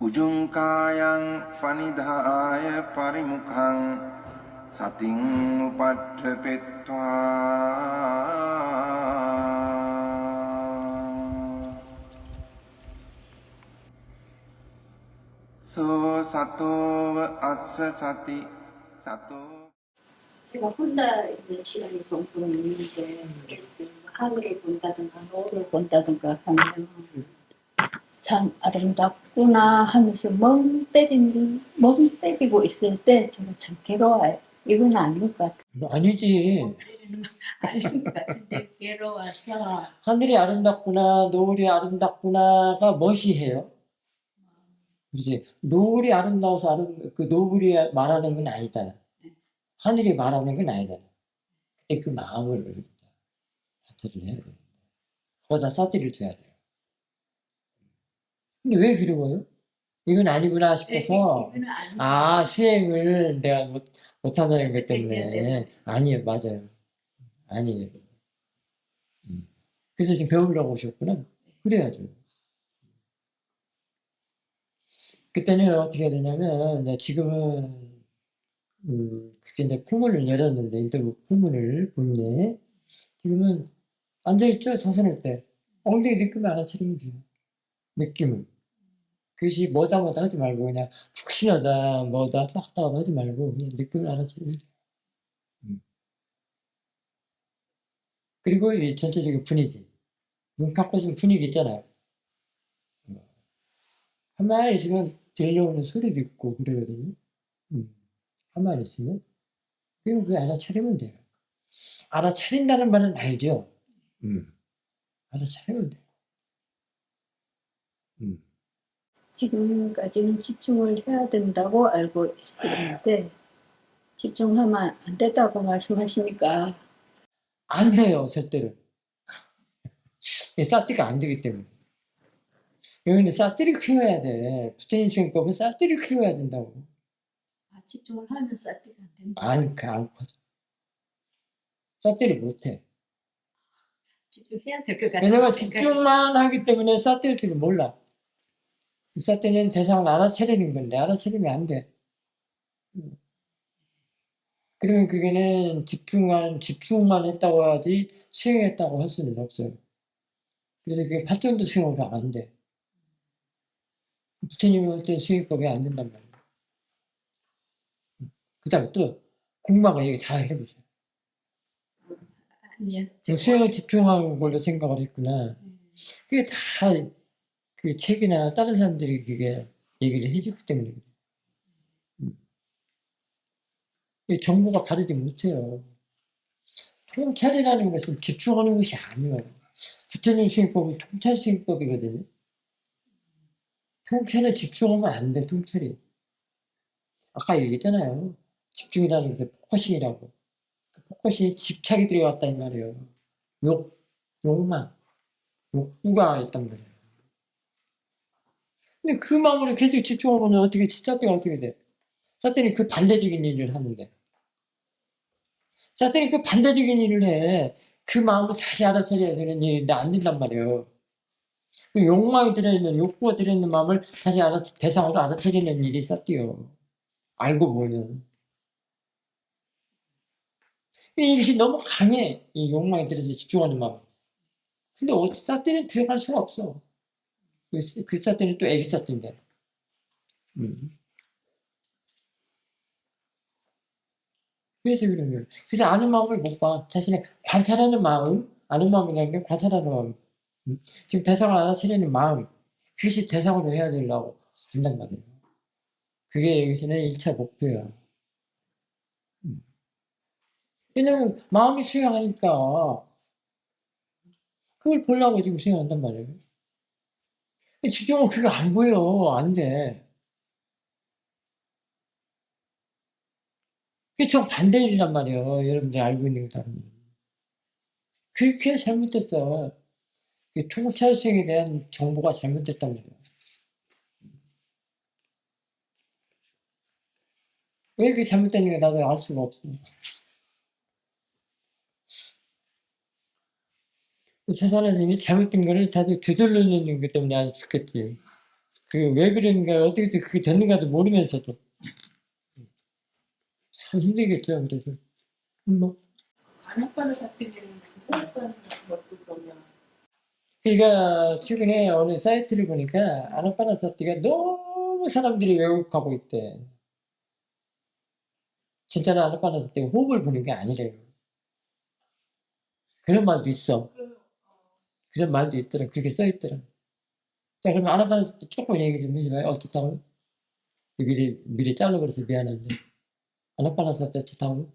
ujung kayang panidhaaya parimukhang sating upadhepetwa so satu asa sati sato. 제가 혼자 있는 시간이 좀 있는데 하늘을 본다든가 노을을 본다든가 하면 참 아름답구나 하면서 멍 때리는 멍 때리고 있을 때 저는 참 괴로워요. 이건 아닌 것 같아요. 뭐 아니지. 아닌 것 같은데 괴로워서 하늘이 아름답구나, 노을이 아름답구나가 멋이 해요. 그지? 노을이 아름다워서 아름, 그 노을이 말하는 건 아니잖아. 하늘이 말하는 건 아니잖아. 근데 그 마음을 돼요. 거기다 싸지를 줘야 돼요. 근데 왜 괴로워요? 이건 아니구나 싶어서, 이거는 아닌 것 아, 수행을 내가 못, 못한다는 것 네, 네, 때문에. 아니에요, 맞아요. 아니에요. 음. 그래서 지금 배우려고 오셨구나. 그래야죠. 그때는 어떻게 해야 되냐면, 지금은, 음, 그게 이제 포문을 열었는데, 인터뷰 포문을 본네. 지금은 앉아있죠, 자선할 때. 엉덩이 느낌을 알아차리면 돼요. 느낌을. 그것이 뭐다 뭐다 하지 말고, 그냥 푹신하다, 뭐다, 딱딱하다 하지 말고, 그냥 느낌을 돼요. 음. 그리고 이 전체적인 분위기. 눈 감고 있으면 분위기 있잖아요. 한마디 있으면 들려오는 소리도 있고 그러거든요. 음. 한마디 있으면. 그럼 그거 알아차리면 돼요. 알아차린다는 말은 알죠? 음. 알아차리면 돼요. 음. 지금까지는 집중을 해야 된다고 알고 있었는데 집중하면 안 된다고 말씀하시니까 안 돼요, 절대로. 이 싸티가 안 되기 때문에. 여기는 싸티를 키워야 돼. 부처님 수행법은 싸티를 키워야 된다고. 아, 집중을 하면 싸티가 안 된다. 안, 그, 안 커져. 싸티를 못 해. 집중해야 될 것 같아요. 왜냐면 집중만 하기 때문에 줄을 몰라. 싸때는 대상을 알아차리는 건데, 알아차리면 안 돼. 음. 그러면 그게는 집중만, 집중만 했다고 하지, 수행했다고 할 수는 없어요. 그래서 그게 발전도 수행으로 안 돼. 부처님이 할때 수행법이 안 된단 말이에요. 그 다음에 또, 궁금한 얘기 다 해보세요. 아니요. 지금 수행을 집중한 걸로 생각을 했구나. 그게 다 그 책이나 다른 사람들이 그게 얘기를 해주기 때문에. 음. 이 정보가 바르지 못해요. 통찰이라는 것은 집중하는 것이 아니에요. 부처님 수행법은 통찰 수행법이거든요. 통찰에 집중하면 안 돼, 통찰이. 아까 얘기했잖아요. 집중이라는 것은 포커싱이라고. 그 포커싱에 집착이 들어갔다 이 말이에요. 욕, 욕망, 욕구가 있단 말이에요. 근데 그 마음으로 계속 집중하면 어떻게 사태가 어떻게 돼? 사태는 그 반대적인 일을 하는데. 사태는 그 반대적인 일을 해. 그 마음을 다시 알아차려야 되는 일인데 안 된단 말이에요. 그 욕망이 들어있는, 욕구가 들어있는 마음을 다시 알아, 대상으로 알아차리는 일이 사태요. 알고 보면. 이것이 너무 강해. 이 욕망이 들어서 집중하는 마음. 근데 어찌 사태는 들어갈 수가 없어. 그, 그 사태는 또 애기 사태인데. 음. 그래서 그런 거예요. 그래서 아는 마음을 못 봐. 자신의 관찰하는 마음, 아는 마음이라는 게 관찰하는 마음. 음. 지금 대상을 알아차리는 마음. 그것이 대상으로 해야 되려고 한단 말이에요. 그게 여기서는 1차 목표야. 음. 왜냐면 마음이 수행하니까 그걸 보려고 지금 수행한단 말이에요. 집중하면 그게 안 보여. 안 돼. 그게 정 반대일이란 말이에요. 여러분들이 알고 있는 거 다르면. 그렇게 잘못됐어. 그 통찰 수행에 대한 정보가 잘못됐단 말이에요. 왜 그게 잘못됐는가 나도 알 수가 없어. 세 상에서 이미 잘못된 거를 다들 되돌려놓는 것 때문에 알수 있겠지. 그 왜 그런가 어떻게 해서 그게 됐는가도 모르면서도 참 힘들겠죠. 그래서 뭐 사태는 호흡하는 것도 그러면 그러니까 최근에 어느 사이트를 보니까 아나파나사티가 너무 사람들이 왜곡하고 있대. 진짜는 아나파나사티가 호흡을 보는 게 아니래요. 그런 말도 있어. 그런 말도 있더라. 그렇게 써 있더라. 자, 그럼 아나파나사티 조금 얘기 좀 해줘봐요. 어떻다고? 미리, 미리 잘라버려서 미안한데. 아나파나사티 어떻다고?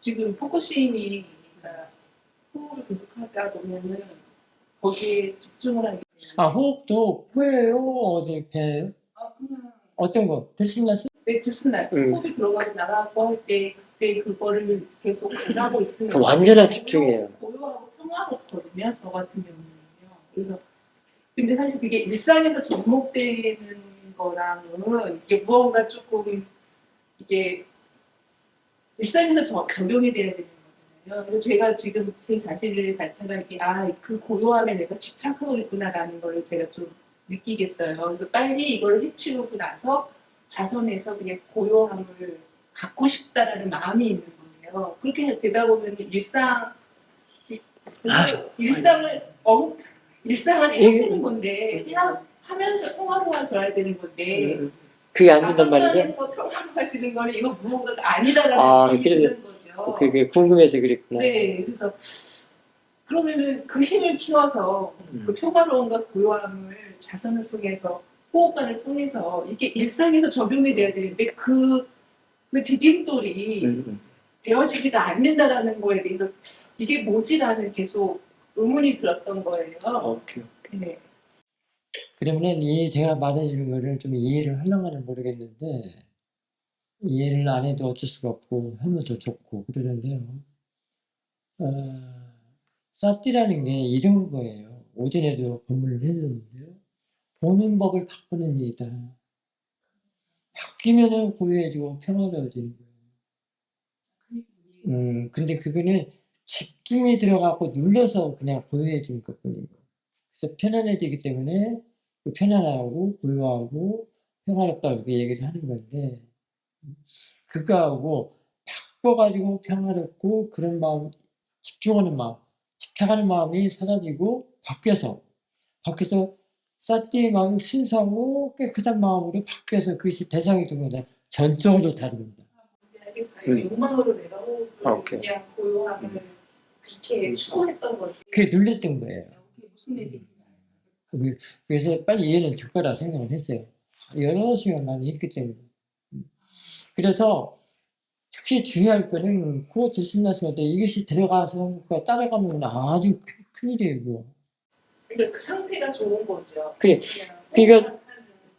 지금 포커싱이 그러니까 호흡을 계속하다 보면은 거기에 집중을 하게 아, 호흡도 코예요? 어디 배예요? 아, 그냥 어떤 거? 들숨날숨? 내 교수날 음. 호흡이 들어가고 나가고 할 때 그때 그거를 계속 하고 있으면 그 완전한 집중이에요. 평화롭거든요. 저 같은 경우는요. 그래서 근데 사실 그게 일상에서 접목되는 거랑은 이게 무언가 조금 이게 일상에서 저- 적용이 돼야 되는 거잖아요. 그래서 제가 지금 제 자신을 관찰하기 아그 고요함에 내가 집착하고 있구나라는 걸 제가 좀 느끼겠어요. 그래서 빨리 이걸 해치우고 나서 자선해서 그냥 고요함을 갖고 싶다라는 마음이 있는 거예요. 그렇게 되다 보면 일상 이- 아, 일상을 어 일상을 해야 되는 건데 그냥 하면서 평화로워져야 되는 건데 그게 안 된단 말이죠? 자선하면서 평화로워지는 거는 이거 무언가가 아니다라는 아, 그래서 거죠. 그게 궁금해서 그랬구나. 네, 그래서 그러면은 그 힘을 키워서 음. 그 평화로움과 고요함을 자선을 통해서 호흡관을 통해서 이게 일상에서 적용이 돼야 되는데 그, 그 디딤돌이 음, 되어지지가 않는다라는 거에 대해서 이게 뭐지라는 계속 의문이 들었던 거예요. 오케이. 네. 그러면은 이 제가 말해주는 거를 좀 이해를 하려면 모르겠는데 이해를 안 해도 어쩔 수가 없고 하면 더 좋고 그러는데요. 어, 사띠라는 게 이런 거예요. 오전에도 본문을 해줬는데요. 보는 법을 바꾸는 일이다. 바뀌면은 고요해지고 평화로워지는 거예요. 음, 근데 그거는 집중이 들어가고 눌러서 그냥 고요해지는 것 뿐이고. 그래서 편안해지기 때문에 그 편안하고 고요하고 평화롭다 이렇게 얘기를 하는 건데, 그거하고 바꿔가지고 평화롭고 그런 마음, 집중하는 마음, 집착하는 마음이 사라지고 바뀌어서, 바뀌어서 사띠의 마음이 순수하고 깨끗한 마음으로 바뀌어서 그것이 대상이 되는 거다. 전적으로 다릅니다. 네, 알겠어요. 음. 욕망으로 내가 호흡 을 아. 그냥 고요함을 그렇게 추구했던 거지. 그게 눌렸던 거예요. 그게 무슨 얘기인가. 그- 그래서 빨리 이해는 될 거라 생각을 했어요. 여러 시간 많이 했기 때문에. 음. 그래서 특히 중요할 거는 코 들숨날숨할 때 이것이 들어가서 그거 따라가면 아주 큰- 큰일이에요. 그러니까 그 상태가 좋은 거죠. 그래. 그러니까-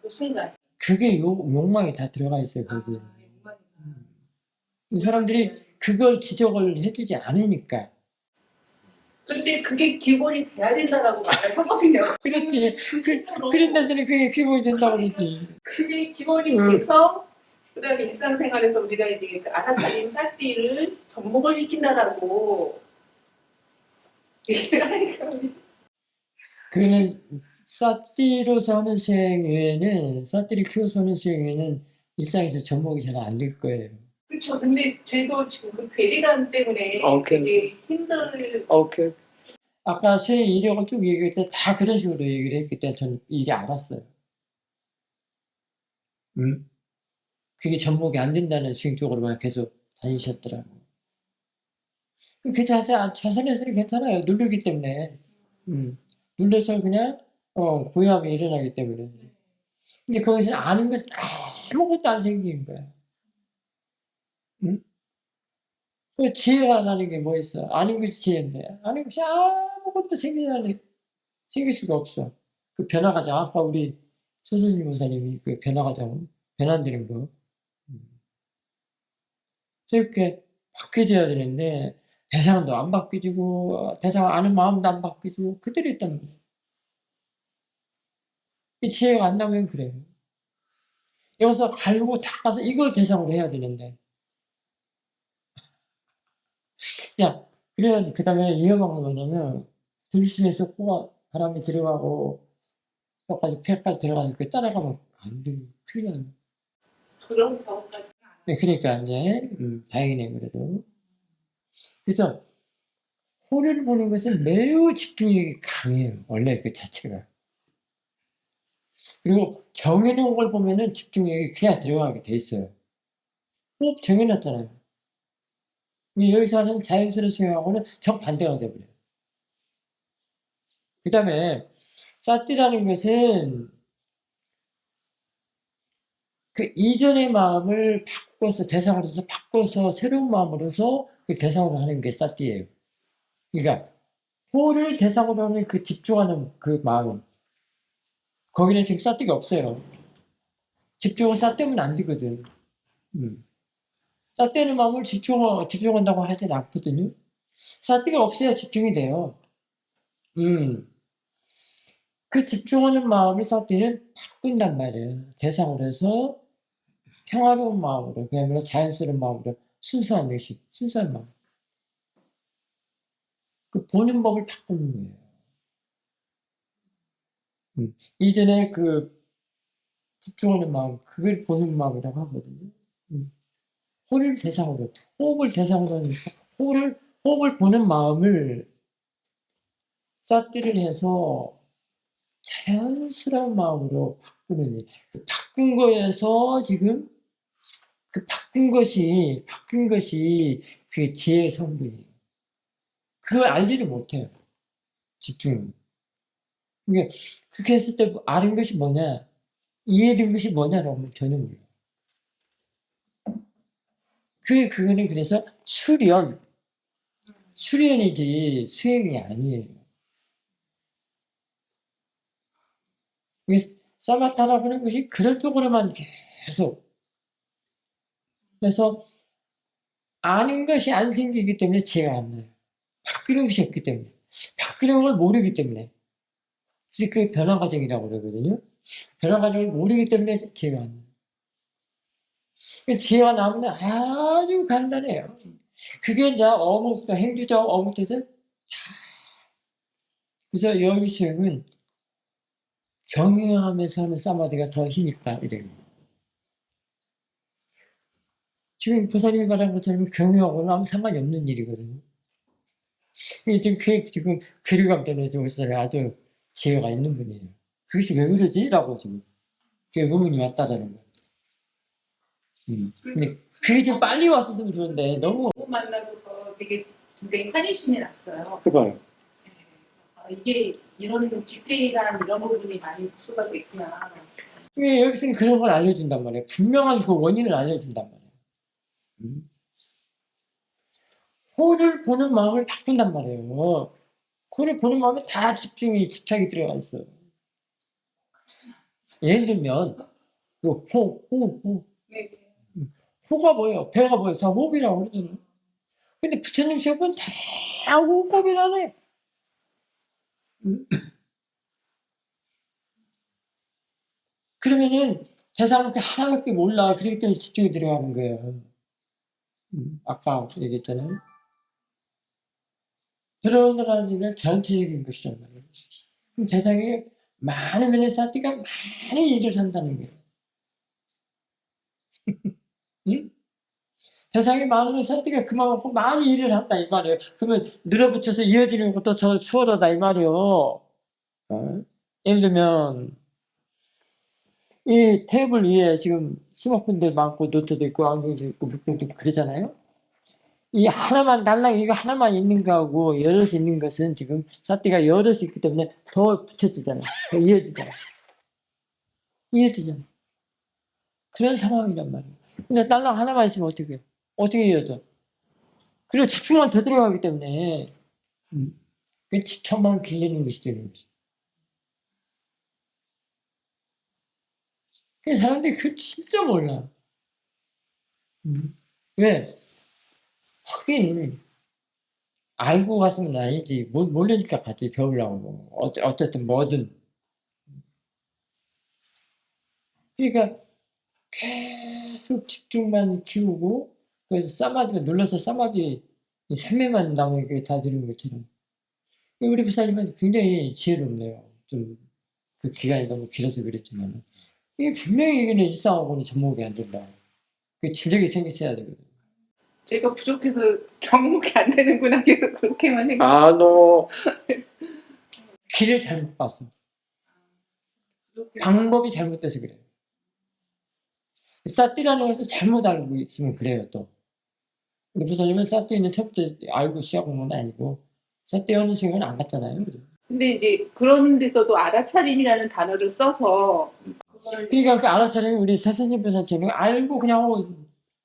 그 순간. 그게 욕, 욕망이 다 들어가 있어요. 거기에. 아. 이 사람들이 그걸 지적을 해주지 않으니까. 근데 그게 기본이 돼야 된다라고 말을 하거든요. 그렇지. 그, 그, 그런 데서는 그게 기본이 된다고 그러지. 그게 기본이 음. 돼서 그다음에 일상생활에서 우리가 이제 그 알아차림 싹디를 접목을 시킨다라고 얘기를 하니까 하는 수행 외에는 사띠를 키워서 하는 수행 외에는 일상에서 접목이 잘 안 될 거예요. 그렇죠. 근데 저도 지금 그 괴리감 때문에 아, 오케이. 되게 힘들 오케이. 아까 수행 이력을 쭉 얘기할 때 다 그런 식으로 얘기를 했기 때문에 저는 일이 알았어요. 음? 그게 접목이 안 된다는 수행 쪽으로만 계속 다니셨더라고요. 괜찮아, 자선에서는 괜찮아요. 누르기 때문에. 음. 눌러서 그냥, 어, 고요함이 일어나기 때문에. 근데 거기서 아는 것은 아무것도 안 생기는 거야. 응? 그 지혜가 나는 게 뭐 있어? 아는 것이 지혜인데, 아는 것이 아무것도 생기는, 생길 수가 없어. 그 변화과정, 아까 우리 소선님 목사님이 그 변화과정, 변환되는 거. 음. 이렇게 바뀌어져야 되는데, 대상도 안 바뀌지고, 대상 아는 마음도 안 바뀌지고, 그대로 있단 말이야. 이 지혜가 안 나면 그래요. 여기서 갈고 닦아서 이걸 대상으로 해야 되는데. 야, 그래야지. 그 다음에 위험한 건 뭐냐면, 들숨에서 코가 바람이 들어가고, 끝까지 폐까지 들어가서 그 따라가면 안 돼요. 큰일 나요. 그런 경우까지 네, 그러니까 이제 음, 다행이네 그래도. 그래서 호를 보는 것은 매우 집중력이 강해요. 원래 그 자체가. 그리고 정해놓은 걸 보면은 집중력이 그냥 들어가게 돼 있어요. 호흡 정해놨잖아요. 여기서 하는 자연스러운 수행하고는 정반대가 돼버려요. 그 다음에 사티라는 것은 그 이전의 마음을 바꿔서 대상으로서 바꿔서 새로운 마음으로서 그 대상으로 하는 게 사티예요. 그러니까 호를 대상으로 하는 그 집중하는 그 마음 거기는 지금 사티가 없어요. 집중을 사티면 안 되거든. 음. 사티하는 마음을 집중 집중한다고 하진 않거든요. 사티가 없어야 집중이 돼요. 음. 그 집중하는 마음을 사티는 바꾼단 말이에요. 대상으로 해서 평화로운 마음으로, 그야말로 자연스러운 마음으로, 순수한 의식, 순수한 마음. 그 보는 법을 바꾸는 거예요. 음, 이전에 그 집중하는 마음, 그걸 보는 마음이라고 하거든요. 음, 호를 대상으로, 호흡을 대상으로 하니까, 호를, 호흡을 보는 마음을 사티를 해서 자연스러운 마음으로 바꾸는 일. 그 바꾼 거에서 지금 그 바꾼 것이 바꾼 것이 그 지혜의 성분이에요. 그걸 알지를 못해요. 집중. 그러니까 그렇게 했을 때 아는 것이 뭐냐, 이해된 것이 뭐냐라고 하면 전혀 몰라. 그 그거는 그래서 수련, 수련이지 수행이 아니에요. 이 사마타라고 하는 것이 그런 쪽으로만 계속 그래서 아는 것이 안 생기기 때문에 지혜가 안 나요. 바뀌는 것이 없기 때문에 바뀌는 걸 모르기 때문에 그게 변화 과정이라고 그러거든요. 변화 과정을 모르기 때문에 지혜가 안 나요. 그 지혜가 나오면 아주 간단해요. 그게 이제 어묵, 행주자 어묵에서 그래서 여기 수행은 경영하면서 하는 사마디가 더 힘있다 이래요. 지금 보살님이 말한 것처럼 경영하고는 아무 상관이 없는 일이거든요. 지금 그 지금 괴리감 때문에 지금 아주 지혜가 있는 분이에요. 그것이 왜 그러지? 라고 지금 그 의문이 왔다라는 거예요. 음. 근데 그게 좀 빨리 왔었으면 좋은데 너무 너무 만나고서 되게 굉장히 환희심이 났어요. 그거요. 아, 이게 이런 디테일한 이런 부분이 많이 복수가 됐구나. 왜 여기서는 그런 걸 알려준단 말이에요. 분명한 그 원인을 알려준단 말이에요. 음. 호를 보는 마음을 바꾼단 말이에요. 호를 보는 마음에 다 집중이, 집착이 들어가 있어요. 예를 들면, 그 호, 호, 호. 네. 호가 뭐예요? 배가 뭐예요? 다 호흡이라고 그러잖아요. 근데 부처님 시험은 다 호흡이라네. 음. 그러면은 세상은 그 하나밖에 몰라. 그렇기 때문에 집중이 들어가는 거예요. 음, 아까 얘기했잖아요. 들어오는 일은 전체적인 것이란 말이에요. 그럼 세상에 많은 면의 사티가 많은 일을 한다는 거예요. 응? 세상에 많은 사티가 그만큼 많은 일을 한다 이 말이에요. 그러면 늘어붙여서 이어지는 것도 더 수월하다 이 말이에요. 어? 예를 들면 이 테이블 위에 지금 스마트폰들 많고 노트도 있고 안경도 있고 물병도 있고 그러잖아요. 이 하나만 달랑 이거 하나만 있는 거하고 여럿이 있는 것은 지금 사티가 여럿이 있기 때문에 더 붙여지잖아. 더 이어지잖아. 이어지잖아. 그런 상황이란 말이에요. 근데 달랑 하나만 있으면 어떻게 해요? 어떻게 이어져? 그리고 집중만 더 들어가기 때문에 음, 그 집착만 길리는 것이 되는 거죠. 그 사람들이 그 진짜 몰라. 음. 왜? 하긴 알고 갔으면 아니지 모- 모르니까 배우려고 뭐. 어, 어쨌든 뭐든 그러니까 계속 집중만 키우고 그래서 사마디만 눌러서 생매만 나오는 게다 들은 것처럼 우리 부사님은 굉장히 지혜롭네요 좀 그 기간이 너무 길어서 그랬지만 이게 분명히 이게는 일상하고는 접목이 안 된다. 그 진작에 생겼어야 되거든. 제가 부족해서 정목이 안 되는구나 계속 그렇게만 해. 아, 너 길을 잘못 봤어. 방법이 잘못돼서 그래요. 사띠라는 것을 잘못 알고 있으면 그래요, 또. 우리 부사님은 사띠는 첫째 알고 시작한 건 아니고, 사띠 하는 순간 안 갔잖아요. 그죠? 근데 이제 그런 데서도 알아차림이라는 단어를 써서 그러니까 그 알아차림이 우리 사선님 부사님은 알고 그냥 하고,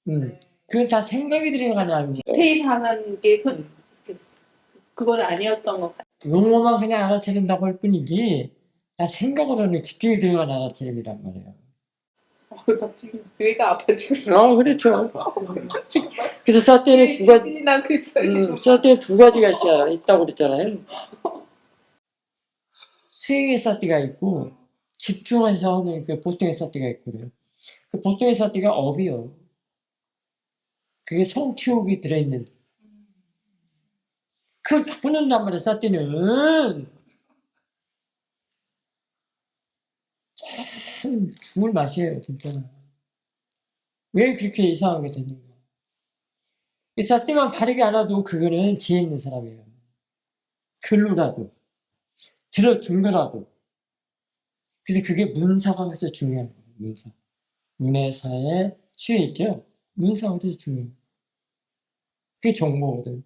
음, 그건 다 생각이 들어가는 알고. 디테일한 게 선, 그건 아니었던 것 같아요. 용어만 그냥 알아차린다고 할 뿐이지, 다 생각으로는 집중이 들어가는 알아차림이란 말이에요. 나 지금 뇌가 아파지고 아, 그렇죠. 정말 그래서 사띠는 두 가지, 있어요 지금. 음, 두 가지가 있어야 있다고 그랬잖아요. 수행의 사띠가 있고 집중해서 하는 그 보통의 사띠가 있고 그래요. 그 보통의 사띠가 업이요. 그게 성취욕이 들어있는. 그걸 바꾸는단 말이야, 사띠는. 참 죽을 맛이에요, 진짜. 왜 그렇게 이상하게 됐는가. 이 사띠만 바르게 알아도 그거는 지혜 있는 사람이에요. 글로라도, 들어둔 거라도. 그래서 그게 문사가 그래서 중요한 거예요, 문사. 문해사에 취해 있죠? 문사가 그래서 중요해요. 그게 정보거든.